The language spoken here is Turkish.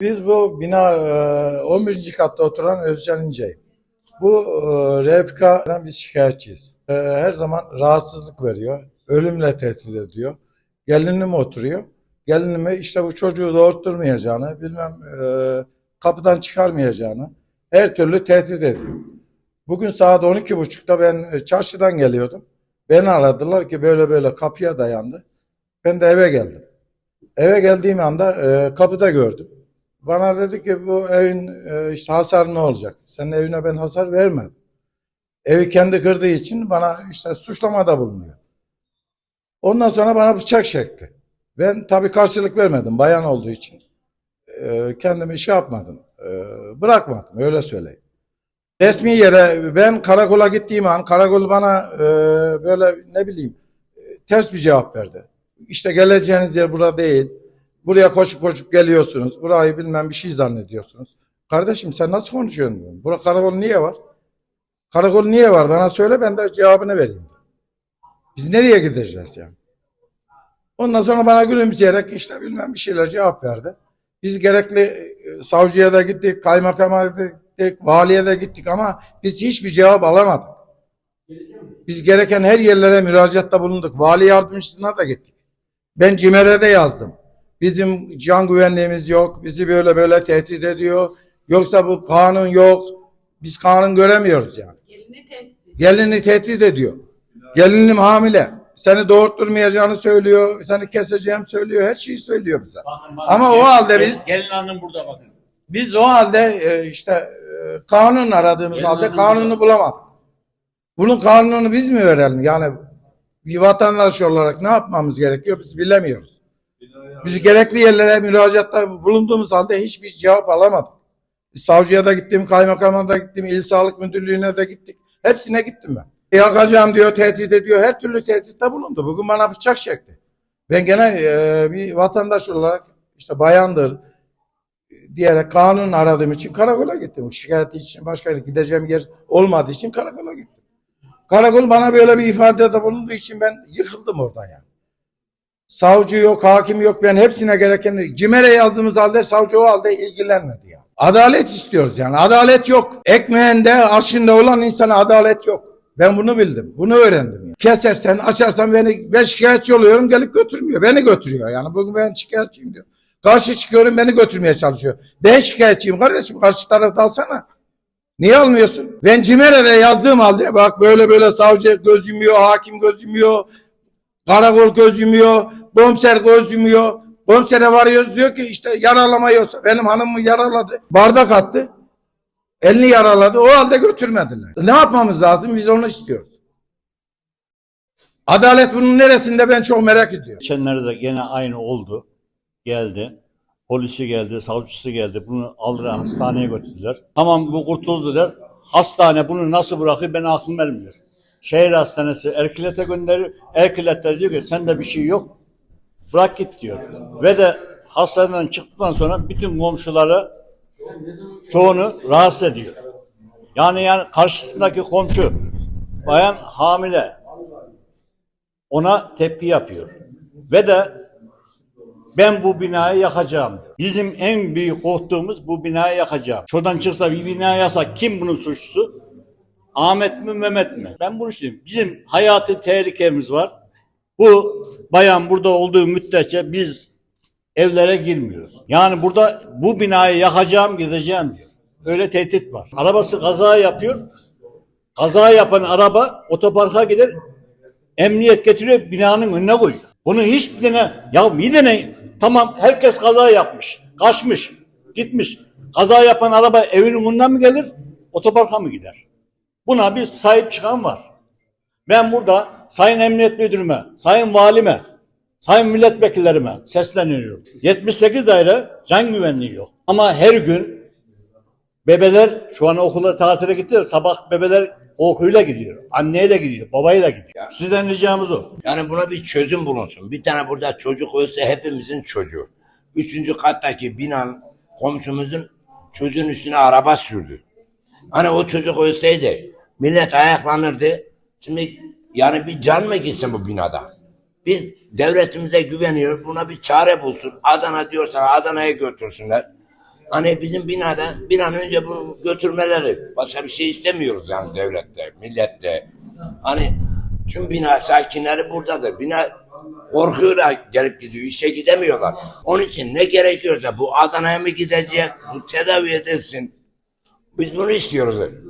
Biz bu bina e, 11. katta oturan Özcan İnce'yim. Bu e, RFK'dan biz şikayetçiyiz. E, Her zaman rahatsızlık veriyor. Ölümle tehdit ediyor. Gelinim oturuyor. Gelinime işte bu çocuğu doğurtturmayacağını, bilmem e, kapıdan çıkarmayacağını her türlü tehdit ediyor. Bugün saat 12.30'da ben e, çarşıdan geliyordum. Beni aradılar ki böyle böyle kapıya dayandı. Ben de eve geldim. Eve geldiğim anda e, kapıda gördüm. Bana dedi ki bu evin e, işte hasar ne olacak? Senin evine ben hasar vermedim. Evi kendi kırdığı için bana işte suçlamada bulunuyor. Ondan sonra bana bıçak çekti. Ben tabii karşılık vermedim bayan olduğu için. E, kendimi şey yapmadım. E, bırakmadım öyle söyleyeyim. Resmi yere ben karakola gittiğim an karakol bana böyle ne bileyim ters bir cevap verdi. İşte geleceğiniz yer burada değil. Buraya koşup koşup geliyorsunuz. Burayı bilmem bir şey zannediyorsunuz. Kardeşim sen nasıl konuşuyorsun? diyorum. Burada karakol niye var? Karakol niye var? Bana söyle ben de cevabını vereyim. Biz nereye gideceğiz yani? Ondan sonra bana gülümseyerek işte bilmem bir şeyler cevap verdi. Biz gerekli e, savcıya da gittik, kaymakama gittik, valiye de gittik ama biz hiçbir cevap alamadık. Biz gereken her yerlere müracaatta bulunduk. Vali yardımcısına da gittik. Ben CİMER'e de yazdım. Bizim can güvenliğimiz yok. Bizi böyle böyle tehdit ediyor. Yoksa bu kanun yok. Biz kanun göremiyoruz yani. Gelini tehdit Gelini tehdit ediyor. Gelinim hamile. Seni doğurtturmayacağını söylüyor. Seni keseceğim söylüyor. Her şeyi söylüyor bize. Bakın, bakın. Ama o halde biz Gelin hanım burada bakın. biz o halde e, işte e, kanun aradığımız Gelin halde kanunu burada. bulamadık. Bunun kanununu biz mi verelim? Yani bir vatandaş olarak ne yapmamız gerekiyor biz bilemiyoruz. Biz gerekli yerlere müracaatta bulunduğumuz halde hiçbir cevap alamadık. Savcıya da gittim, kaymakama da gittim, il sağlık müdürlüğüne de gittik. Hepsine gittim ben. Yakacağım diyor, tehdit ediyor. Her türlü tehditte bulundu. Bugün bana bıçak çekti. Ben gene e, bir vatandaş olarak işte bayandır diyerek kanun aradığım için karakola gittim. Şikayet için başka gideceğim yer olmadığı için karakola gittim. Karakol bana böyle bir ifadede bulunduğu için ben yıkıldım orada yani. Savcı yok, hakim yok. Ben hepsine gereken CİMER'e yazdığımız halde savcı o halde ilgilenmedi yani. Adalet istiyoruz yani. Adalet yok. Ekmeğinde, aşında olan insana adalet yok. Ben bunu bildim. Bunu öğrendim. Yani. Kesersen, açarsan beni ben şikayetçi oluyorum gelip götürmüyor. Beni götürüyor yani. Bugün ben şikayetçiyim diyor. Karşı çıkıyorum beni götürmeye çalışıyor. Ben şikayetçiyim kardeşim. Karşı tarafta alsana. Niye almıyorsun? Ben CİMER'e yazdığım halde bak böyle böyle savcı göz yumuyor, hakim göz yumuyor, karakol göz yumuyor, komiser göz yumuyor. Komisere varıyoruz diyor ki işte yaralama yoksa benim hanımı yaraladı. Bardak attı. Elini yaraladı. O halde götürmediler. Ne yapmamız lazım? Biz onu istiyoruz. Adalet bunun neresinde ben çok merak ediyorum. Geçenlerde de gene aynı oldu. Geldi. Polisi geldi, savcısı geldi. Bunu aldılar hastaneye götürdüler. Tamam bu kurtuldu der. Hastane bunu nasıl bırakıyor ben aklım ermiyor. Şehir hastanesi Erkilet'e gönderiyor. Erkilet de diyor ki sende bir şey yok. Bırak git diyor. Ve de hastaneden çıktıktan sonra bütün komşuları çoğunu rahatsız ediyor. Yani yani karşısındaki komşu bayan hamile ona tepki yapıyor. Ve de ben bu binayı yakacağım. Bizim en büyük korktuğumuz bu binayı yakacağım. Şuradan çıksa bir bina yasak kim bunun suçlusu? Ahmet mi Mehmet mi? Ben bunu söyleyeyim. Bizim hayati tehlikemiz var. Bu bayan burada olduğu müddetçe biz evlere girmiyoruz. Yani burada bu binayı yakacağım gideceğim diyor. Öyle tehdit var. Arabası kaza yapıyor. Kaza yapan araba otoparka gider. Emniyet getiriyor binanın önüne koyuyor. Bunu hiç dene ya bir dene tamam herkes kaza yapmış. Kaçmış. Gitmiş. Kaza yapan araba evinin önünden mi gelir? Otoparka mı gider? Buna bir sahip çıkan var. Ben burada Sayın Emniyet Müdürüme, Sayın Valime, Sayın Milletvekillerime sesleniyorum. 78 daire can güvenliği yok. Ama her gün bebeler şu an okula tatile gidiyor. Sabah bebeler okuyla gidiyor. Anneyle gidiyor, babayla gidiyor. Sizden ricamız o. Yani buna bir çözüm bulunsun. Bir tane burada çocuk ölse hepimizin çocuğu. Üçüncü kattaki binan komşumuzun çocuğun üstüne araba sürdü. Hani o çocuk ölseydi millet ayaklanırdı. Şimdi yani bir can mı gitsin bu binada? Biz devletimize güveniyoruz. Buna bir çare bulsun. Adana diyorsa Adana'ya götürsünler. Hani bizim binada bir an önce bunu götürmeleri. Başka bir şey istemiyoruz yani devlette, millette. Hani tüm bina sakinleri buradadır. Bina korkuyorlar gelip gidiyor. işe gidemiyorlar. Onun için ne gerekiyorsa bu Adana'ya mı gidecek, bu tedavi edilsin. Biz bunu istiyoruz.